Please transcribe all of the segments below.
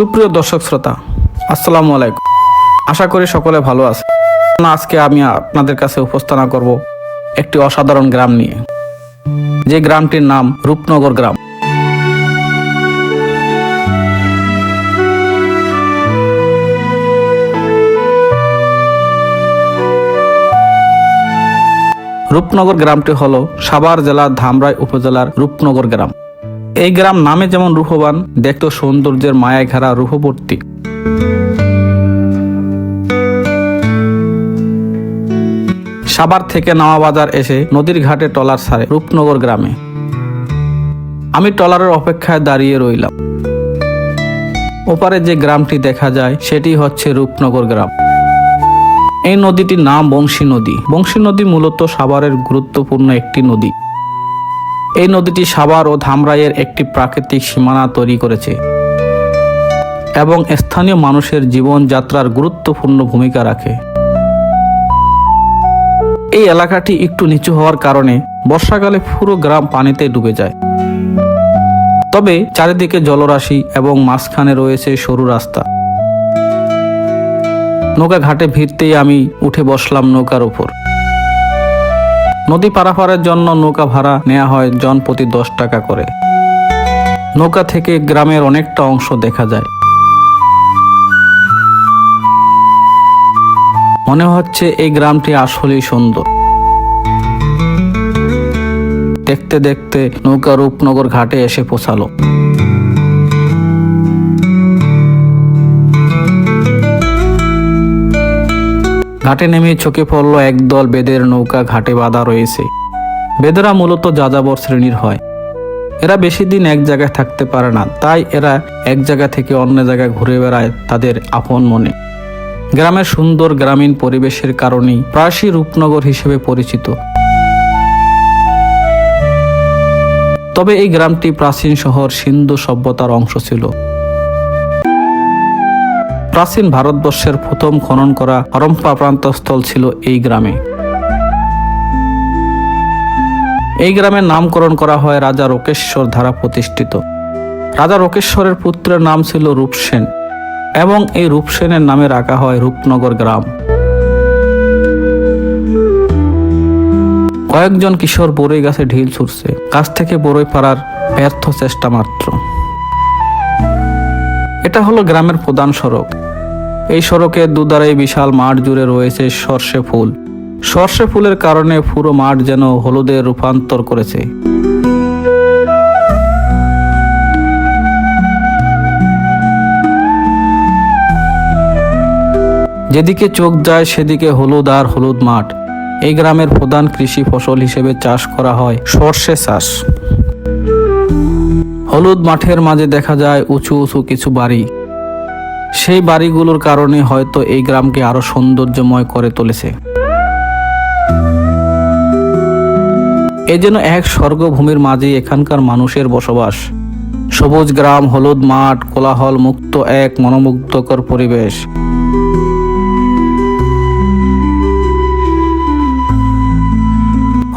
সুপ্রিয় দর্শক শ্রোতা, আসসালামু আলাইকুম। আশা করি সকলে ভালো আছে আজকে আমি আপনাদের কাছে উপস্থাপনা করব একটি অসাধারণ গ্রাম নিয়ে। যে গ্রামটির নাম রূপনগর গ্রাম। রূপনগর গ্রামটি হল সাভার জেলার ধামরাই উপজেলার রূপনগর গ্রাম। এই গ্রাম নামে যেমন রূপবান দেখতে সৌন্দর্যের মায়ায় ঘেরা রূপবর্তী। সাভার থেকে বাজার এসে নদীর ঘাটে টলার ছাড়ে রূপনগর গ্রামে। আমি টলারের অপেক্ষায় দাঁড়িয়ে রইলাম। ওপারে যে গ্রামটি দেখা যায়, সেটি হচ্ছে রূপনগর গ্রাম। এই নদীটির নাম বংশী নদী। বংশী নদী মূলত সাভারের গুরুত্বপূর্ণ একটি নদী। এই নদীটি সাভার ও ধামরাইয়ের একটি প্রাকৃতিক সীমানা তৈরি করেছে এবং স্থানীয় মানুষের জীবনযাত্রার গুরুত্বপূর্ণ ভূমিকা রাখে। এই এলাকাটি একটু নিচু হওয়ার কারণে বর্ষাকালে পুরো গ্রাম পানিতে ডুবে যায়। তবে চারিদিকে জলরাশি এবং মাঝখানে রয়েছে সরু রাস্তা। নৌকা ঘাটে ভিড়তেই আমি উঠে বসলাম নৌকার উপর নদী পারাপারের জন্য নৌকা ভাড়া নেওয়া হয় জন প্রতি দশ টাকা করে। নৌকা থেকে গ্রামের অনেকটা অংশ দেখা যায়। মনে হচ্ছে এই গ্রামটি আসলেই সুন্দর। দেখতে দেখতে নৌকা রূপনগর ঘাটে এসে পৌঁছালো। ঘাটে নেমে চোখে পড়ল একদল বেদের নৌকা ঘাটে বাঁধা রয়েছে। বেদেরা মূলত যাযাবর শ্রেণির হয়। এরা বেশি দিন এক জায়গায় থাকতে পারে না, তাই এরা এক জায়গা থেকে অন্য জায়গায় ঘুরে বেড়ায় তাদের আপন মনে। গ্রামের সুন্দর গ্রামীণ পরিবেশের কারণেই প্রায়শই রূপনগর হিসেবে পরিচিত। তবে এই গ্রামটি প্রাচীন শহর সিন্ধু সভ্যতার অংশ ছিল। প্রাচীন ভারতবর্ষের প্রথম খনন করা হরম্পা প্রান্তস্থল ছিল এই গ্রামে। এই গ্রামের নামকরণ করা হয় রাজা রোকেশ্বর দ্বারা প্রতিষ্ঠিত। রাজা রোকেশ্বরের পুত্রের নাম ছিল রূপসেন এবং এই রূপসেনের নামে রাখা হয় রূপনগর গ্রাম। কয়েকজন কিশোর বরই গাছে ঢিল ছুটছে গাছ থেকে বরই পাড়ার ব্যর্থ চেষ্টা মাত্র। এটা হলো গ্রামের প্রধান সড়ক। এই সড়কের দুধারে বিশাল মাঠ জুড়ে রয়েছে সর্ষে ফুল। সর্ষে ফুলের কারণে পুরো মাঠ যেন হলুদে রূপান্তর করেছে। যেদিকে চোখ যায় সেদিকে হলুদ আর হলুদ মাঠ। এই গ্রামের প্রধান কৃষি ফসল হিসেবে চাষ করা হয় সর্ষে চাষ। হলুদ মাঠের মাঝে দেখা যায় উঁচু উঁচু কিছু বাড়ি। সেই বাড়িগুলোর কারণে হয়তো এই গ্রামকে আরও সৌন্দর্যময় করে তুলেছে। এ যেন এক স্বর্গভূমির মাঝে এখানকার মানুষের বসবাস। সবুজ গ্রাম, হলুদ মাঠ, কোলাহল মুক্ত এক মনোমুগ্ধকর পরিবেশ।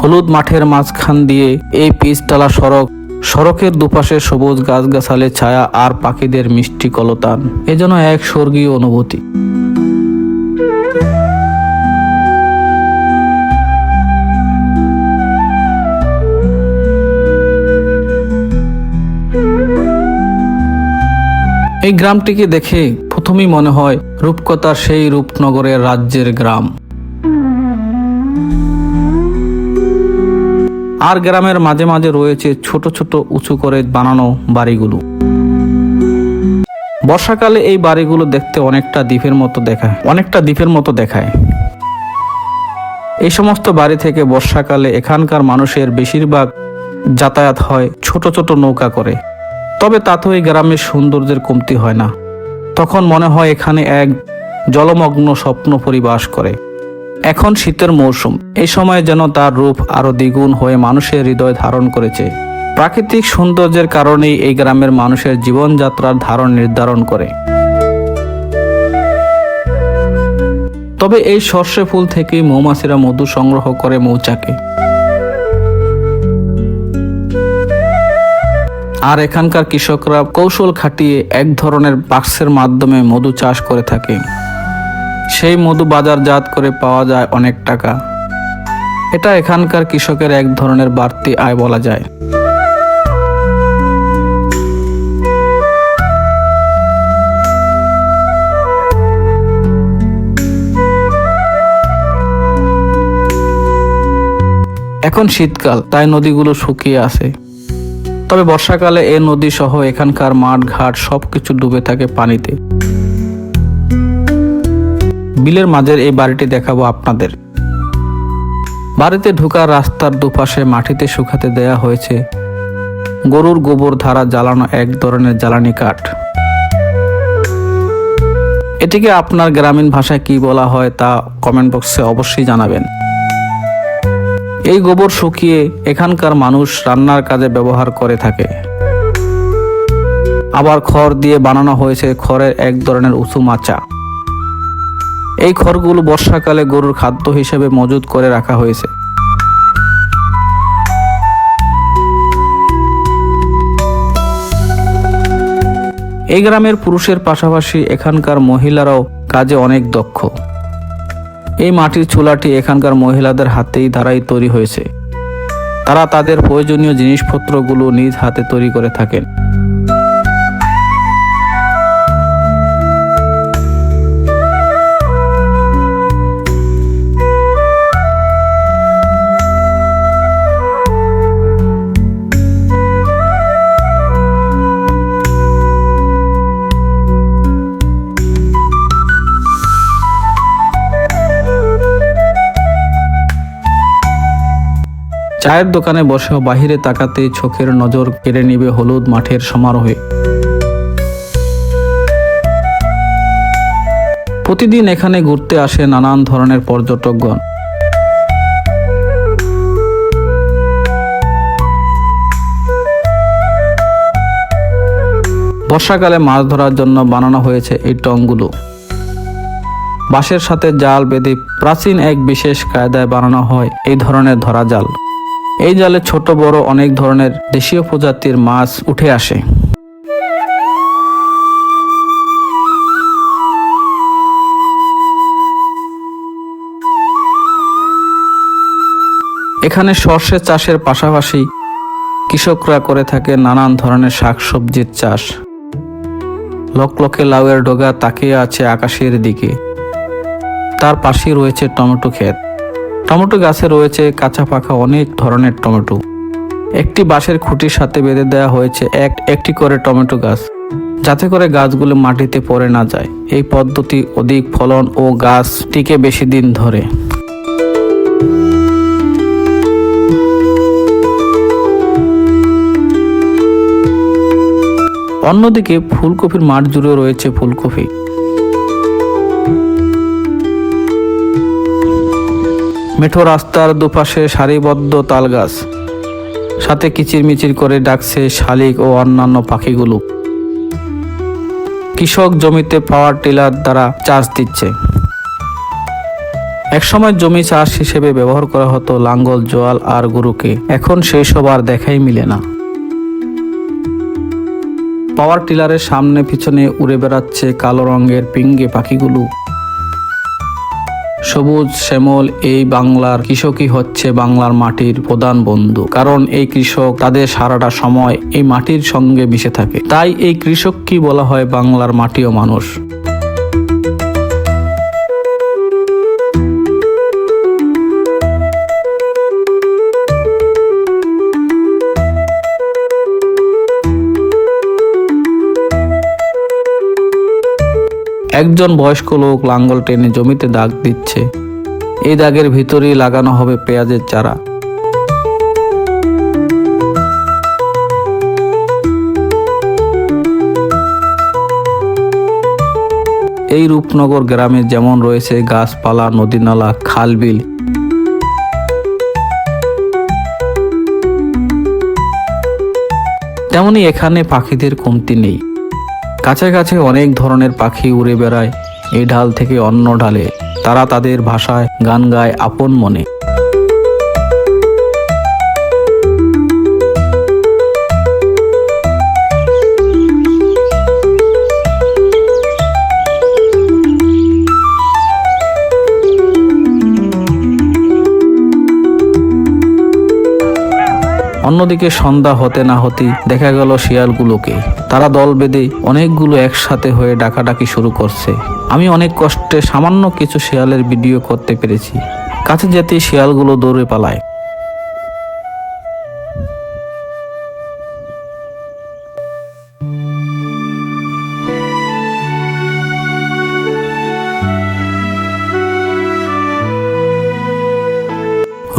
হলুদ মাঠের মাঝখান দিয়ে এই পিচতলা সড়ক সড়কের দুপাশে সবুজ গাছগাছালে ছায়া আর পাখিদের মিষ্টি কলতান। এ যেন এক স্বর্গীয় অনুভূতি। এই গ্রামটিকে দেখে প্রথমেই মনে হয় রূপকথার সেই রূপনগরের রাজ্যের গ্রাম। আর গ্রামের মাঝে মাঝে রয়েছে ছোট ছোট উঁচু করে বানানো বাড়িগুলো। বর্ষাকালে এই বাড়িগুলো দেখতে অনেকটা দ্বীপের মতো দেখায়, অনেকটা দ্বীপের মতো দেখায়। এই সমস্ত বাড়ি থেকে বর্ষাকালে এখানকার মানুষের বেশিরভাগ যাতায়াত হয় ছোট ছোট নৌকা করে। তবে তাতেও এই গ্রামের সৌন্দর্যের কমতি হয় না। তখন মনে হয় এখানে এক জলমগ্ন স্বপ্ন পরিবাস করে। এখন শীতের মৌসুম। এই সময় যেন তার রূপ আরও দ্বিগুণ হয়ে মানুষের হৃদয় ধারণ করেছে। প্রাকৃতিক সৌন্দর্যের কারণেই এই গ্রামের মানুষের জীবনযাত্রার ধারণ নির্ধারণ করে। তবে এই সর্ষে ফুল থেকেই মৌমাছিরা মধু সংগ্রহ করে মৌচাকে। আর এখানকার কৃষকরা কৌশল খাটিয়ে এক ধরনের বাক্সের মাধ্যমে মধু চাষ করে থাকে। সেই মধু বাজারজাত করে পাওয়া যায় অনেক টাকা। এটা এখানকার কৃষকের এক ধরনের বাড়তি আয় বলা যায়। এখন শীতকাল, তাই নদীগুলো শুকিয়ে আছে। তবে বর্ষাকালে এ নদী সহ এখানকার মাঠ, ঘাট সবকিছু ডুবে থাকে পানিতে। বিলের মাঝের এই বাড়িটি দেখাবো আপনাদের। বাড়িতে ঢোকার রাস্তার দুপাশে মাটিতে শুকাতে দেয়া হয়েছে গরুর গোবর ধারা জ্বালানো এক ধরনের জ্বালানি কাঠ। এটিকে আপনার গ্রামীণ ভাষায় কি বলা হয় তা কমেন্ট বক্সে অবশ্যই জানাবেন। এই গোবর শুকিয়ে এখানকার মানুষ রান্নার কাজে ব্যবহার করে থাকে। আবার খড় দিয়ে বানানো হয়েছে খড়ের এক ধরনের উঁচু মাচা। এই খড়গুলো বর্ষাকালে গরুর খাদ্য হিসেবে মজুত করে রাখা হয়েছে। এই গ্রামের পুরুষের পাশাপাশি এখানকার মহিলারাও কাজে অনেক দক্ষ। এই মাটির চুলাটি এখানকার মহিলাদের হাতেই দ্বারাই তৈরি হয়েছে। তারা তাদের প্রয়োজনীয় জিনিসপত্রগুলো নিজ হাতে তৈরি করে থাকেন। চায়ের দোকানে বসে বাহিরে তাকাতে চোখের নজর কেড়ে নিবে হলুদ মাঠের সমারোহে। প্রতিদিন এখানে ঘুরতে আসে নানান ধরনের পর্যটকগণ। বর্ষাকালে মাছ ধরার জন্য বানানো হয়েছে এই টংগুলো। বাঁশের সাথে জাল বেঁধে প্রাচীন এক বিশেষ কায়দায় বানানো হয় এই ধরনের ধরা জাল এই জালে ছোট, বড় অনেক ধরনের দেশীয় প্রজাতির মাছ উঠে আসে। এখানে সর্ষে চাষের পাশাপাশি কৃষকরা করে থাকে নানান ধরনের শাকসবজির চাষ। লকলকে লাউয়ের ডোগা তাকিয়ে আছে আকাশের দিকে। তার পাশে রয়েছে টমেটো ক্ষেত। টমেটো গাছে রয়েছে কাঁচা পাকা অনেক ধরনের টমেটো। একটি বাঁশের খুঁটির সাথে বেঁধে দেওয়া হয়েছে এক, একটি করে টমেটো গাছ। যাতে করে গাছগুলো মাটিতে পড়ে না যায়। এই পদ্ধতি অধিক ফলন ও গাছ টিকে বেশি দিন ধরে। অন্যদিকে ফুলকপির মাঠ জুড়ে রয়েছে ফুলকপি। মেঠো রাস্তার দুপাশে সারিবদ্ধ তাল গাছ সাথে কিচিরমিচির করে ডাকছে শালিক ও অন্যান্য পাখিগুলো। কৃষক জমিতে পাওয়ার টিলার দ্বারা চাষ দিচ্ছে। একসময় জমি চাষ হিসেবে ব্যবহার করা হতো লাঙ্গল, জোয়াল আর গরুকে। এখন সেই সব আর দেখাই মিলে না। পাওয়ার টিলারের সামনে পিছনে উড়ে বেড়াচ্ছে কালো রঙের পিঙ্গে পাখিগুলো। সবুজ শ্যামল এই বাংলার কৃষকই হচ্ছে বাংলার মাটির প্রধান বন্ধু। কারণ এই কৃষক তাদের সারাটা সময় এই মাটির সঙ্গে মিশে থাকে। তাই এই কৃষককেই বলা হয় বাংলার মাটিও মানুষ? একজন বয়স্ক লোক লাঙ্গল টেনে জমিতে দাগ দিচ্ছে। এই দাগের ভিতরেই লাগানো হবে পেঁয়াজের চারা। এই রূপনগর গ্রামে যেমন রয়েছে গাছপালা, নদীনালা খাল বিল তেমনি এখানে পাখিদের কমতি নেই। কাছাকাছি অনেক ধরনের পাখি উড়ে বেড়ায়। এ ঢাল থেকে অন্য ঢালে তারা তাদের ভাষায় গান গায় আপন মনে। অন্যদিকে সন্ধ্যা হতে না হতেই দেখা গেল শিয়ালগুলোকে। তারা দল বেঁধে অনেকগুলো একসাথে হয়ে ডাকাডাকি শুরু করছে। আমি অনেক কষ্টে সামান্য কিছু শিয়ালের ভিডিও করতে পেরেছি। কাছে যেতে শিয়ালগুলো দৌড়ে পালায়।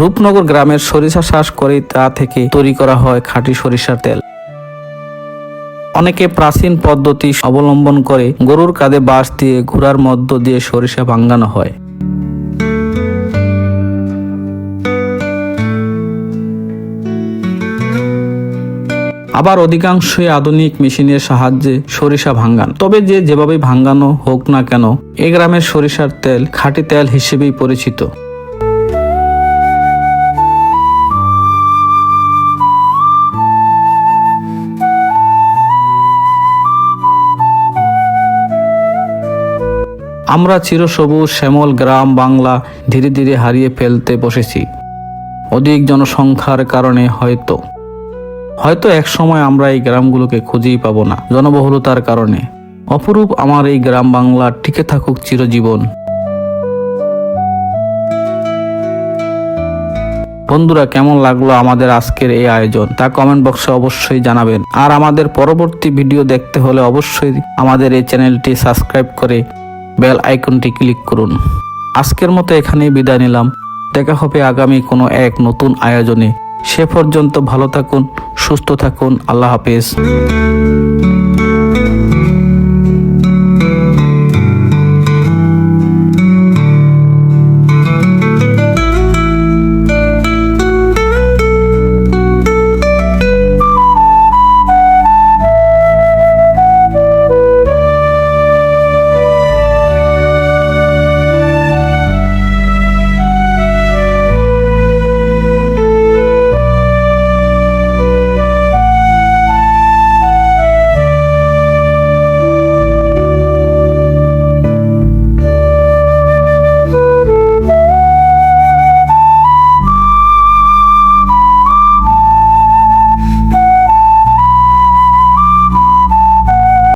রূপনগর গ্রামের সরিষা চাষ করে তা থেকে তৈরি করা হয় খাঁটি সরিষার তেল। অনেকে প্রাচীন পদ্ধতি অবলম্বন করে গরুর কাঁধে বাঁশ দিয়ে ঘোড়ার মধ্য দিয়ে সরিষা ভাঙ্গানো হয়। আবার অধিকাংশই আধুনিক মেশিনের সাহায্যে সরিষা ভাঙ্গান তবে যে যেভাবে ভাঙ্গানো হোক না কেন, এ গ্রামের সরিষার তেল খাঁটি তেল হিসেবেই পরিচিত। আমরা চিরসবুজ, শ্যামল গ্রাম বাংলা ধীরে ধীরে হারিয়ে ফেলতে বসেছি। অধিক জনসংখ্যার কারণে হয়তো। হয়তো এক সময় আমরা এই গ্রামগুলোকে খুঁজেই পাবো না, জনবহুলতার কারণে। অপরূপ আমার এই গ্রাম বাংলা টিকে থাকুক চিরজীবন। বন্ধুরা, কেমন লাগল আমাদের আজকের এই আয়োজন? তা কমেন্ট বক্সে অবশ্যই জানাবেন। আর আমাদের পরবর্তী ভিডিও দেখতে হলে অবশ্যই আমাদের এই চ্যানেলটি সাবস্ক্রাইব করে বেল আইকনটি ক্লিক করুন। আজকের মতো এখানেই বিদায় নিলাম। দেখা হবে আগামী কোনো এক নতুন আয়োজনে। সে পর্যন্ত ভালো থাকুন, সুস্থ থাকুন। আল্লাহ হাফেজ।